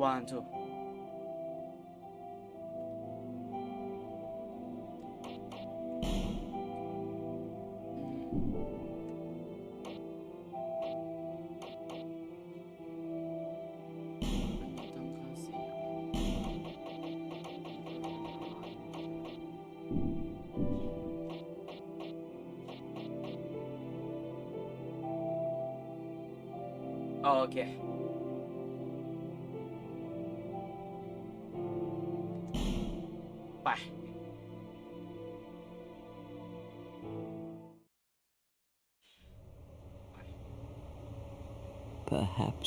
one two ตั้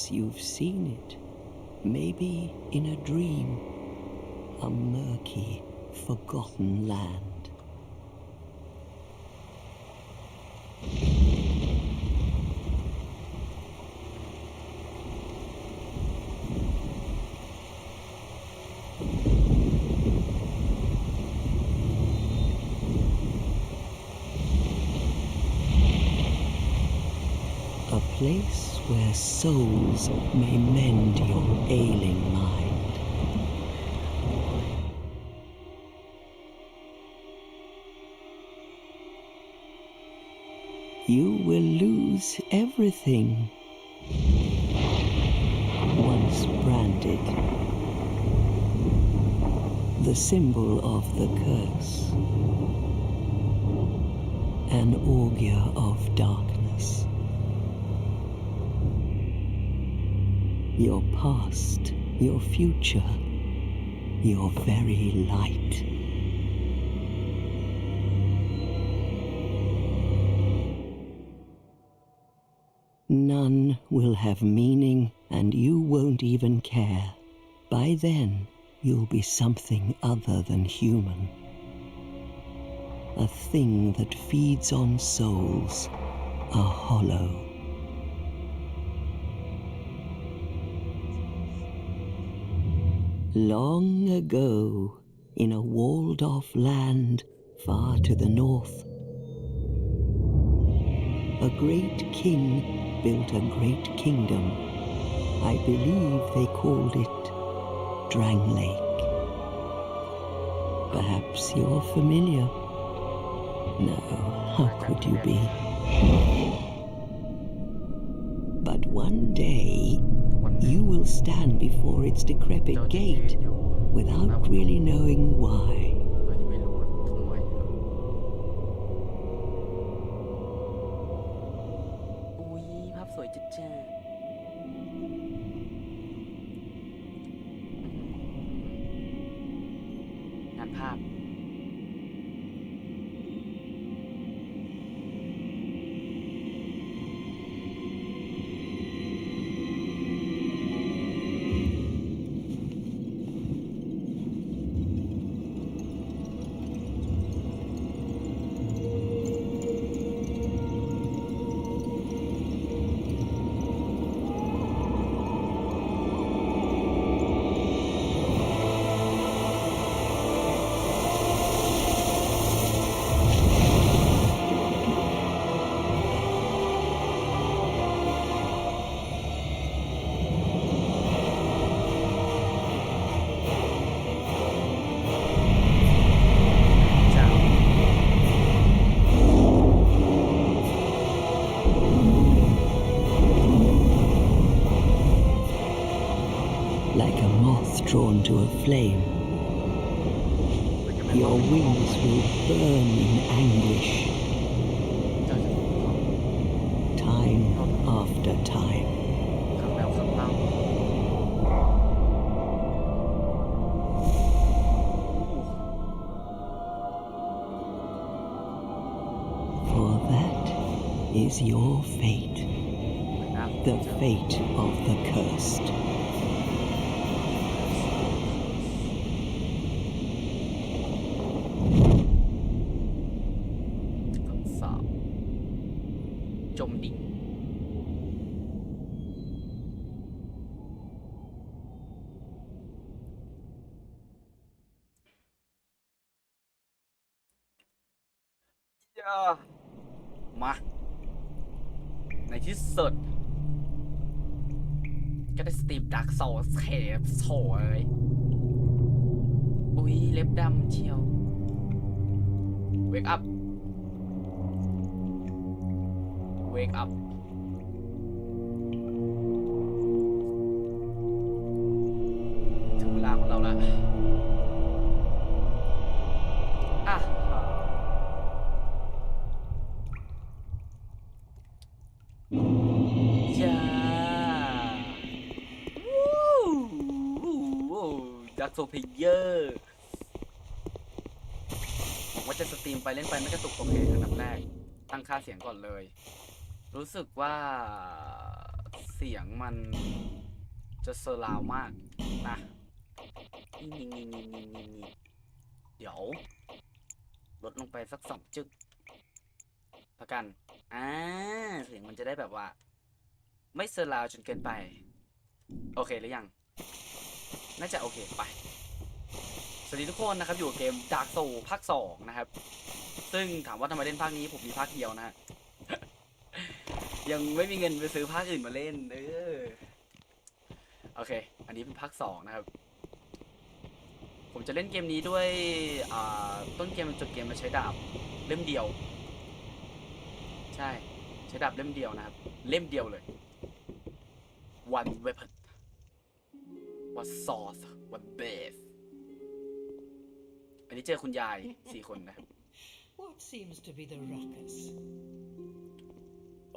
Perhaps you've seen it. Maybe in a dream. A murky, forgotten land. Place where souls may mend your ailing mind. You will lose everything. Once branded, the symbol of the curse, an augur of darkness. Your past, your future, your very light. None will have meaning, and you won't even care. By then, you'll be something other than human. A thing that feeds on souls, a hollow. Long ago, in a walled off land far to the north, a great king built a great kingdom. I believe they called it Drang Lake. Perhaps you're familiar. No, how could you be? But one day, you will stand before its decrepit gate without really knowing why. drawn to a flame. Your wings will burn in anguish. Time after time. For that is your fate. The fate of the cursed. มาในที่สุด ก็ได้สตรีมดักโซเขบโถเลยอุ้ยเล็บดำเชียว เวกอัพ เวกอัพ โซเพเยอร์ผมว่าจะสตรีมไปเล่นไปไม่กระตุกโอเคอันดับแรก ตั้งค่าเสียงก่อนเลย รู้สึกว่าเสียงมันจะเซอร์ราวมากนะนี่นี่นี่นี่นี่นี่นี่เดี๋ยว ลดลงไปสักสองจึกประกัน อ่า เสียงมันจะได้แบบว่า ไม่เซอร์ราวจนเกินไป โอเคหรือยัง น่าจะโอเคไป สวัสดีทุกคนนะครับ อยู่เกม Dark Soul ภาค2นะครับ ซึ่งถามว่าทำไมเล่นภาคนี้ผมมีภาคเดียวนะฮะยังไม่มีเงินไปซื้อภาคอื่นมาเล่น เออ โอเค อันนี้เป็นภาค2นะครับ ผมจะเล่นเกมนี้ด้วยต้นเกมจนจบเกมมาใช้ดาบเล่มเดียว ใช่ ใช้ดาบเล่มเดียวนะครับ เล่มเดียวเลย one weapon one sword one blade อันนี้เจอคุณยายสี่คนนะครับ What seems to be the ruckus?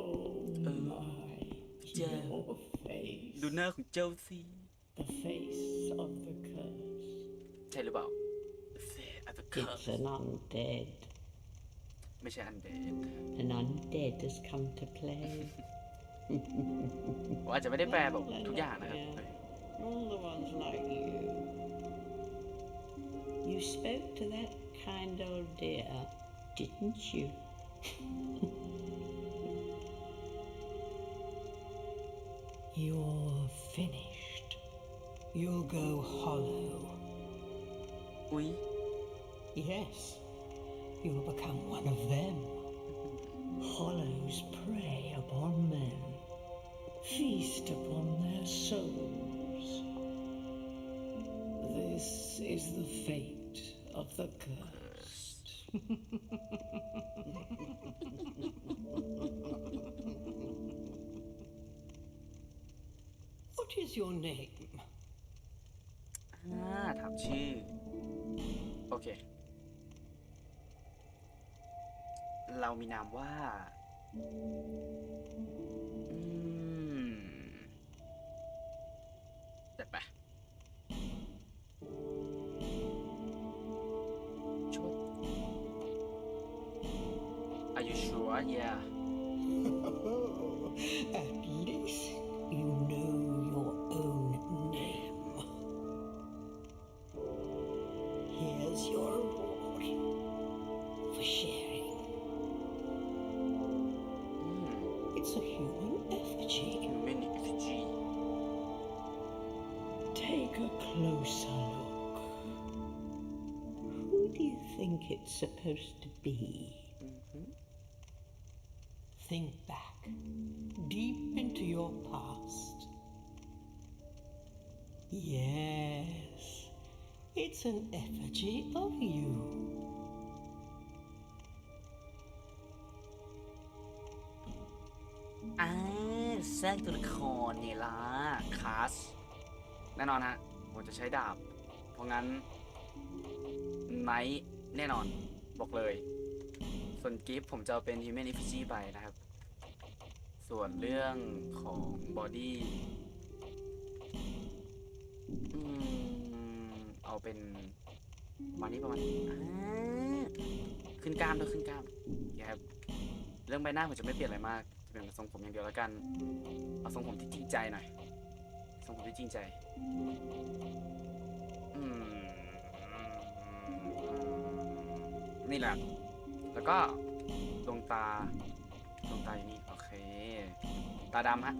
Oh my, Yeah. your face. ดูหน้าของเจ้าสิ The face of the curse. ใช่หรือเปล่า Face of the curse It's an undead. ไม่ใช่อันเดน An undead has come to play. ผมอาจจะไม่ได้แปลแบบทุกอย่างนะครับ All the ones like you. You spoke to that kind old dear, didn't you? You're finished. You'll go hollow. อุ้ย Yes, you'll become one of them. Hollows prey upon men, feast upon their souls. This is the fate of the cursed. what is your name? อ่าถามชื่อ โอเค เรามีนามว่า yeah At least you know your own name. Here's your reward for sharing. อืม It's a human effigy. Human effigy Take a closer look. Who do you think it's supposed to be? Think back, deep into your past. Yes, it's an effigy of you. อ่าสร้างตัวละครนี่ล่ะคาส แน่นอนฮะ ผมจะใช้ดาบ เพราะงั้นไนท์แน่นอน บอกเลย ส่วนกิฟผมจะเอาเป็น Human Effigy ไปนะครับ ส่วนเรื่องของบอดี้เอาเป็นวันนี้ประมาณขึ้นกล้ามด้วยขึ้นกล้ามโอเครับเรื่องใบหน้าผมจะไม่เปลี่ยนอะไรมาก จะเป็นทรงผมอย่างเดียวแล้วกัน เอาทรงผมที่จริงใจหน่อยทรงผมที่จริงใจ นี่แหละ แล้วก็ดวงตาดวงตาอยู่นี่โอเค ตาดำฮะ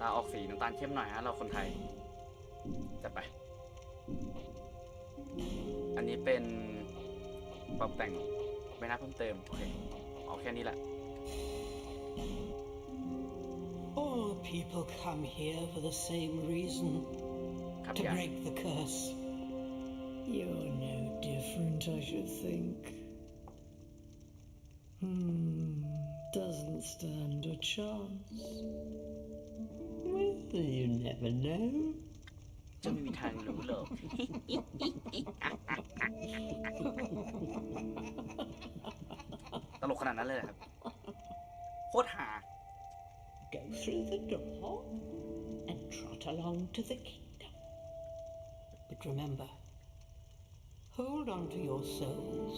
ตาออกสีน้ำตาลเข้มหน่อยฮะ เราคนไทยจัดไป อันนี้เป็นปรับแต่งใบหน้าเพิ่มเติม โอเค เอาแค่นี้แหละ All people come here for the same reason ครับ to ยาย break the curse. You're no different, I should think. Hmm, doesn't stand a chance. Well, you never know. จะไม่มีทางรู้หรอก ตลกขนาดนั้นเลยเหรอครับ โคตรหา Go through the door and trot along to the kingdom. But remember, hold on to your souls.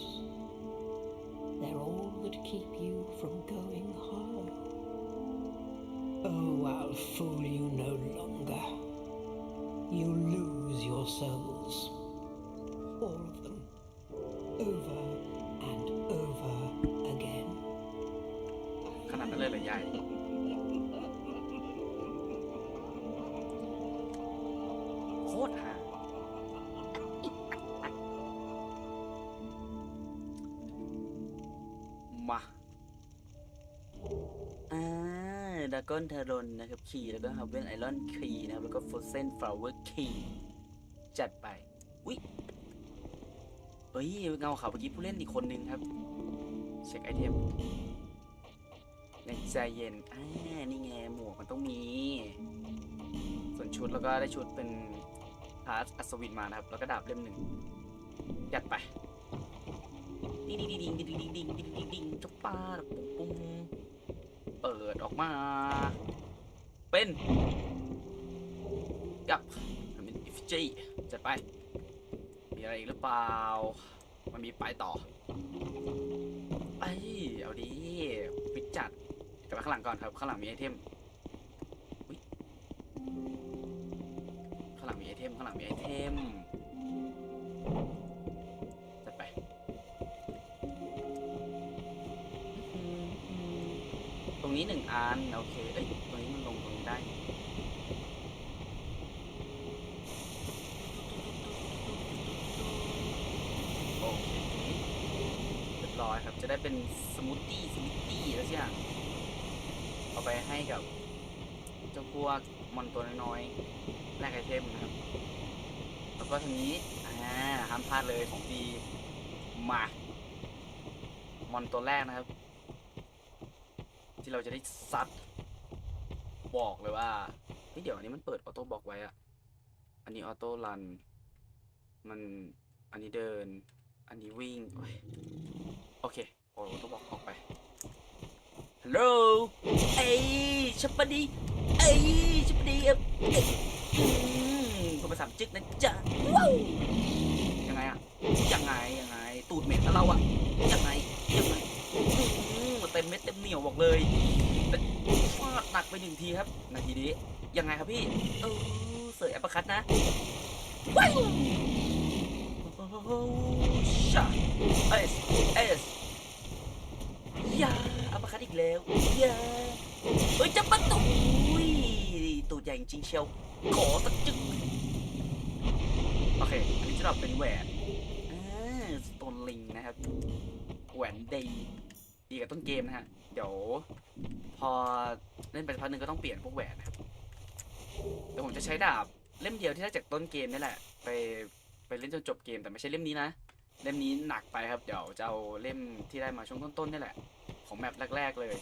They're all that keep you from going hollow. Oh, I'll fool you no longer. You lose your souls. All of them. Over and over again. ขนาดนั้นเลยเหรอยาย โคตรหา มา ากอนเทารอนนะครับคีแล้วก็ฮับเวนไอรอนคีนะครับแล้วก็โฟเซนฟลาวเวอร์คีจัดไปอุ๊ยเฮ้ยเงาขาวเมื่อกี้ผู้เล่นอีกคนนึงครับ เช็คไอเทมในใจเย็นอ่านี่ไงหมวกมันต้องมี ส่วนชุดแล้วก็ได้ชุดเป็นพาร์ทอัศวินมานะครับ แล้วก็ดาบเล่มหนึ่งยัดไป ดิ้งดิ้งดิ้งดิ้งดิ้งดิ้งดิงดิงดิงดิงจุ๊บป้าปุ้มปุ้ม เปิดออกมา เป็นกับมันเป็นอิฟจีจัดไป มีอะไรอีกหรือเปล่า มันมีไปต่อไอ้เอาดีปิจัดกลับมาข้างหลังก่อนครับ ข้างหลังมีไอเทมข้างหลังมีไอเทมข้างหลังมีไอเทม รงนี้หนึ่งอันโอเค เอ้ยตรงนี้มันลงตรงนี้ได้ โอเคตรงนี้เรียบร้อยครับ จะได้เป็นสมูทตี้สมูทตี้แล้วใช่ไหมเอาไปให้กับเจ้าพวกมอนตัวน้อยๆแลกไอเทมนะครับ แล้วก็ทางนี้ อ่าห้ามพลาดเลยของดี มามอนตัวแรกนะครับ ที่เราจะได้ซัด บอกเลยว่าเฮ้ยเดี๋ยวอันนี้มันเปิดออโต้บอกไว้อะอันนี้ออโต้รัน มันอันนี้เดิน อันนี้วิ่ง โอ้ยโอเคโอ้ต้องบอกออกไป ฮัลโหล เอ้ยชัปปดีเอ้ยชัปปดีเอ้ยอืมคนภาษาจึกนะจ๊ะว้าวยังไงอะยังไงยังไง ตูดเหม็นกับเราอะยังไงยังไง เต็มเม็ดเต็มเหนียวบอกเลยฟาดหนักไปหนึ่งทีครับ นาทีนี้ยังไงครับพี่ เออเสยแอปเปอร์คัตนะว้าวโอ้ชาเอสเอสยาอัปคัดอีกแล้วยาเฮ้ยจะประตูยตูดใหญ่จริงเชียวขอสักจึ๊กโอเค อันนี้จะดับเป็นแหวนอ่าสโตนลิงนะครับ แหวนดี ดีกับต้นเกมนะฮะ เดี๋ยว พอเล่นไปสักพักหนึ่งก็ต้องเปลี่ยนพวกแหวนนะครับเดี๋ยวผมจะใช้ดาบเล่มเดียวที่ได้จากต้นเกมนี่แหละ ไปไปเล่นจนจบเกมแต่ไม่ใช่เล่มนี้นะ เล่มนี้หนักไปครับ เดี๋ยวจะเอาเล่มที่ได้มาช่วงต้นๆนี่แหละ ของแมปแรก ๆ เลย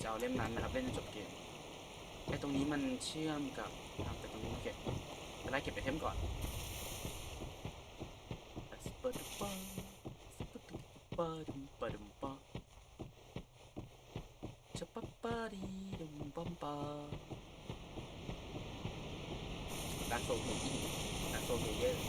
จะเอาเล่มนั้นนะครับ เล่นจนจบเกมไอ้ตรงนี้มันเชื่อมกับอะไปตรงนี้โอเคไปไล่เก็บไอเทมก่อนสปาดุปาสปาดุปาดุมปาดุม ปาดีดุมปัมปาดักโซเฮีดักโซเยอร์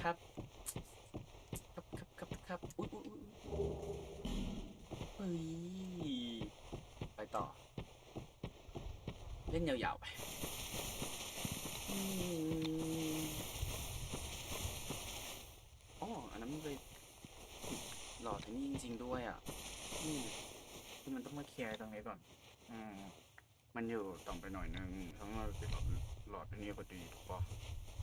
ครับ ครับครับครับครับอุ้ยอุ้ยอุ้ยเฮ้ย ไปต่อ เล่นยาวๆไป อ๋ออันนั้นมันไปหลอดอันนี้จริง ๆ ด้วยอะนี่คือมันต้องมาเคลียร์ตรงนี้ก่อน อืม มันอยู่ต่ำไปหน่อยนึงทั้งเราไปหลอดหลอดอันนี้พอดีถูกปะ